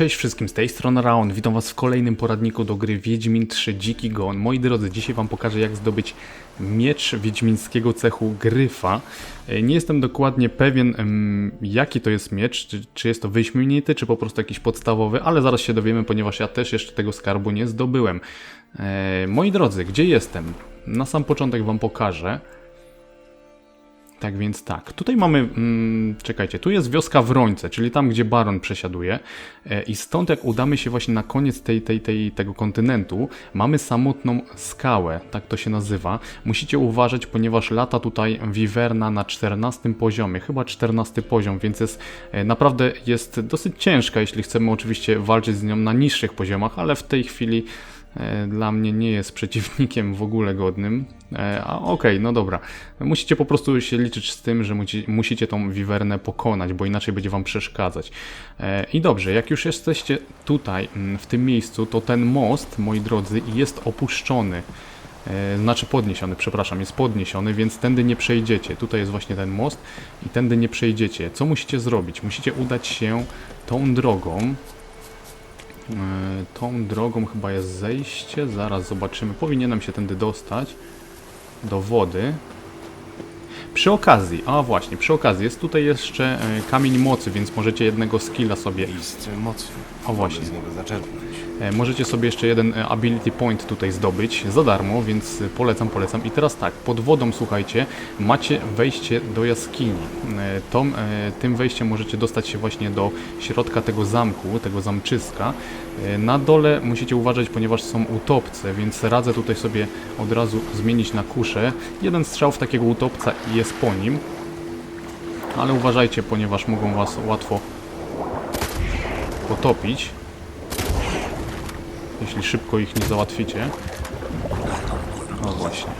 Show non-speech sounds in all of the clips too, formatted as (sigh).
Cześć wszystkim, z tej strony Raon, witam was w kolejnym poradniku do gry Wiedźmin 3 Dziki Gon. Moi drodzy, dzisiaj wam pokażę jak zdobyć miecz wiedźmińskiego cechu Gryfa. E, Nie jestem dokładnie pewien jaki to jest miecz, czy, czy jest to wyśmienity, czy po prostu jakiś podstawowy, ale zaraz się dowiemy, ponieważ ja też jeszcze tego skarbu nie zdobyłem. E, moi drodzy, gdzie jestem? Na sam początek wam pokażę. Tak więc tak, tutaj mamy, mm, czekajcie, tu jest wioska Wrońce, czyli tam, gdzie Baron przesiaduje e, i stąd jak udamy się właśnie na koniec tej, tej, tej, tego kontynentu, mamy samotną skałę, tak to się nazywa. Musicie uważać, ponieważ lata tutaj wiwerna na 14 poziomie, chyba 14 poziom, więc jest, e, naprawdę jest dosyć ciężka, jeśli chcemy oczywiście walczyć z nią na niższych poziomach, ale w tej chwili dla mnie nie jest przeciwnikiem w ogóle godnym. E, A okej, no dobra. Musicie po prostu się liczyć z tym, że musi, musicie tą wiwernę pokonać, bo inaczej będzie wam przeszkadzać. E, I dobrze, jak już jesteście tutaj, mm, w tym miejscu, to ten most, moi drodzy, jest opuszczony. E, Znaczy podniesiony, przepraszam, jest podniesiony, więc tędy nie przejdziecie. Tutaj jest właśnie ten most i tędy nie przejdziecie. Co musicie zrobić? Musicie udać się tą drogą, E, Tą drogą chyba jest zejście, zaraz zobaczymy. Powinienem się tędy dostać do wody. Przy okazji, a właśnie, przy okazji jest tutaj jeszcze e, kamień mocy, więc możecie jednego skilla sobie, Miejsce mocy. o właśnie, Z niego zaczerpnąć. E, możecie sobie jeszcze jeden e, ability point tutaj zdobyć za darmo, więc e, polecam, polecam. I teraz tak, pod wodą, słuchajcie, macie wejście do jaskini. Tym wejściem możecie dostać się właśnie do środka tego zamku, tego zamczyska. Na dole musicie uważać, ponieważ są utopce, więc radzę tutaj sobie od razu zmienić na kuszę. Jeden strzał w takiego utopca i jest po nim. Ale uważajcie, ponieważ mogą was łatwo potopić. Jeśli szybko ich nie załatwicie. No właśnie.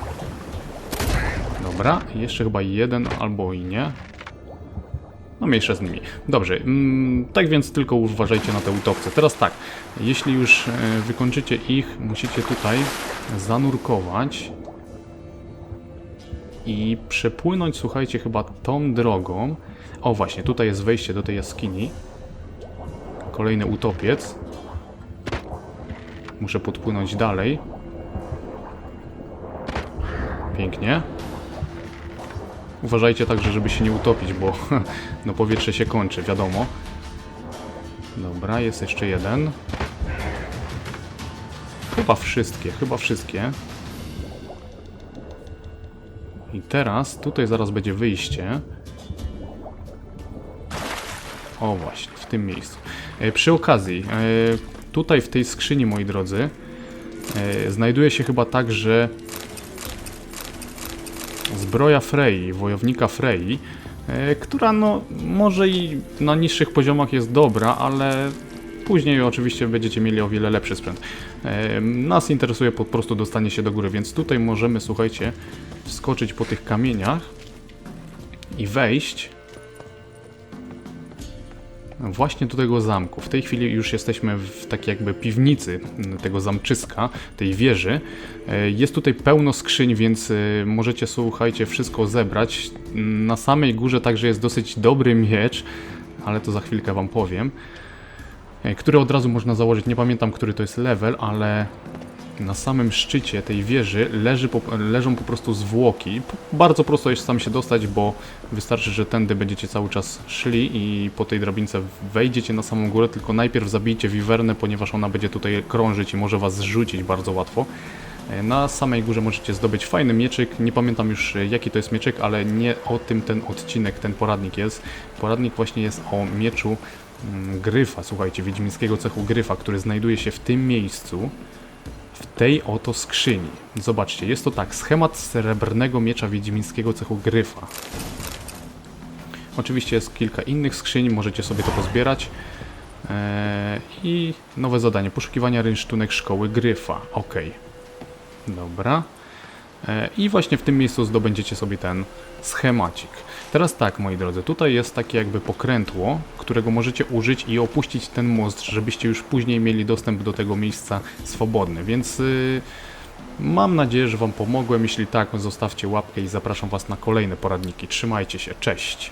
Dobra, jeszcze chyba jeden albo i nie. No mniejsza z nimi. Dobrze, mm, tak więc tylko uważajcie na te utopce. Teraz tak, jeśli już e, wykończycie ich, musicie tutaj zanurkować i przepłynąć, słuchajcie, chyba tą drogą. O właśnie, tutaj jest wejście do tej jaskini. Kolejny utopiec. Muszę podpłynąć dalej. Pięknie. Uważajcie także, żeby się nie utopić, bo (laughs) no powietrze się kończy, wiadomo. Dobra, jest jeszcze jeden. Chyba wszystkie, chyba wszystkie. I teraz, tutaj zaraz będzie wyjście. O właśnie, w tym miejscu. E, przy okazji, e, tutaj w tej skrzyni, moi drodzy, e, znajduje się chyba także zbroja Frey, wojownika Frey, e, która no może i na niższych poziomach jest dobra, ale później oczywiście będziecie mieli o wiele lepszy sprzęt. E, Nas interesuje po prostu dostanie się do góry, więc tutaj możemy, słuchajcie, wskoczyć po tych kamieniach i wejść właśnie do tego zamku. W tej chwili już jesteśmy w takiej jakby piwnicy tego zamczyska, tej wieży. E, Jest tutaj pełno skrzyń, więc e, możecie, słuchajcie, wszystko zebrać. Na samej górze także jest dosyć dobry miecz, ale to za chwilkę wam powiem. e, Który od razu można założyć, nie pamiętam, który to jest level, ale na samym szczycie tej wieży leży po, leżą po prostu zwłoki. Bardzo prosto jest tam się dostać, bo wystarczy, że tędy będziecie cały czas szli i po tej drabince wejdziecie na samą górę, tylko najpierw zabijcie wiwernę, ponieważ ona będzie tutaj krążyć i może was zrzucić bardzo łatwo. E, Na samej górze możecie zdobyć fajny mieczyk. Nie pamiętam już e, jaki to jest mieczyk, ale nie o tym ten odcinek, ten poradnik jest. Poradnik właśnie jest o mieczu mm, Gryfa, słuchajcie, wiedźmińskiego cechu Gryfa, który znajduje się w tym miejscu w tej oto skrzyni. Zobaczcie, jest to tak, schemat srebrnego miecza wiedźmińskiego cechu Gryfa. Oczywiście jest kilka innych skrzyń, możecie sobie to pozbierać. Eee, I nowe zadanie, poszukiwania rynsztunek szkoły Gryfa. Ok. Dobra. E, I właśnie w tym miejscu zdobędziecie sobie ten schemacik. Teraz tak, moi drodzy, tutaj jest takie jakby pokrętło, którego możecie użyć i opuścić ten most, żebyście już później mieli dostęp do tego miejsca swobodny, więc y, mam nadzieję, że Wam pomogłem. Jeśli tak, zostawcie łapkę i zapraszam Was na kolejne poradniki. Trzymajcie się, cześć!